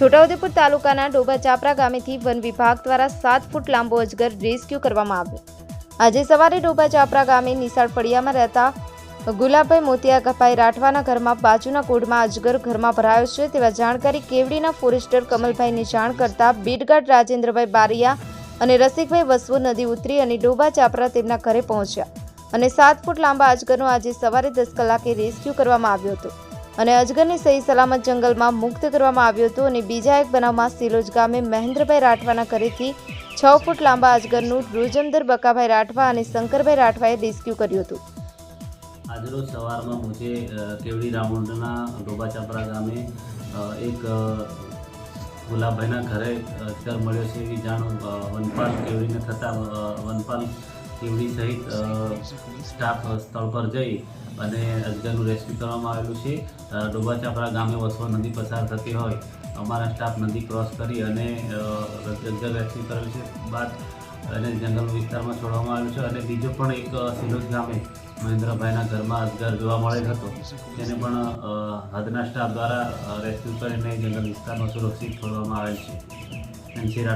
છોટાઉદેપુર તાલુકાના ડોબા ચાપરા ગામેથી વન વિભાગ દ્વારા સાત ફૂટ લાંબો અજગર રેસ્ક્યુ કરવામાં આવ્યો. આજે સવારે ડોબા ચાપરા ગામે નિશાળ ફળિયામાં રહેતા ગુલાબભાઈ મોતિયાભાઈ રાઠવાના ઘરમાં બાજુના કોડમાં અજગર ઘરમાં ભરાયો છે તેવા જાણકારી કેવડીના ફોરેસ્ટર કમલભાઈને જાણ કરતા બીટગાર્ડ રાજેન્દ્રભાઈ બારિયા અને રસિકભાઈ વસવો નદી ઉતરી અને ડોબા ચાપરા તેમના ઘરે પહોંચ્યા અને સાત ફૂટ લાંબા અજગરનો આજે સવારે દસ કલાકે રેસ્ક્યુ કરવામાં આવ્યો હતો. અને અજગરને સહી સલામત જંગલમાં મુક્ત કરવામાં આવ્યો હતો અને બીજા એક બનાવમાં સિલોજ ગામે મહેન્દ્રભાઈ રાઠવાના ઘરેથી છ ફૂટ લાંબા અજગરનું રોજમદર બકાભાઈ રાઠવા અને શંકરભાઈ રાઠવાએ રેસ્ક્યુ કર્યું હતું. આજરોજ સવારમાં મુજે કેવડી રામુંડના ડોબાચાપરા ગામે એક ગુલાબભાઈના ઘરે અજગર મળ્યો છે એવી જાણ વનપાલ કેવડીને થતાં વનપાલ કેવડી સહિત સ્ટાફ સ્થળ પર જઈ અને અજગરનું રેસ્ક્યુ કરવામાં આવેલું છે. ડોબાચાપરા ગામે વસવો નદી પસાર થતી હોય, અમારા સ્ટાફ નદી ક્રોસ કરી અને અજગર રેસ્ક્યુ કરેલું છે. બાદ અને જંગલ વિસ્તારમાં છોડવામાં આવ્યું છે અને બીજો પણ એક સિલોજ ગામે મહેન્દ્રભાઈના ઘરમાં અજગર જોવા મળેલ હતો. તેને પણ હદના સ્ટાફ દ્વારા રેસ્ક્યુ કરીને જંગલ વિસ્તારમાં સુરક્ષિત છોડવામાં આવેલ છે.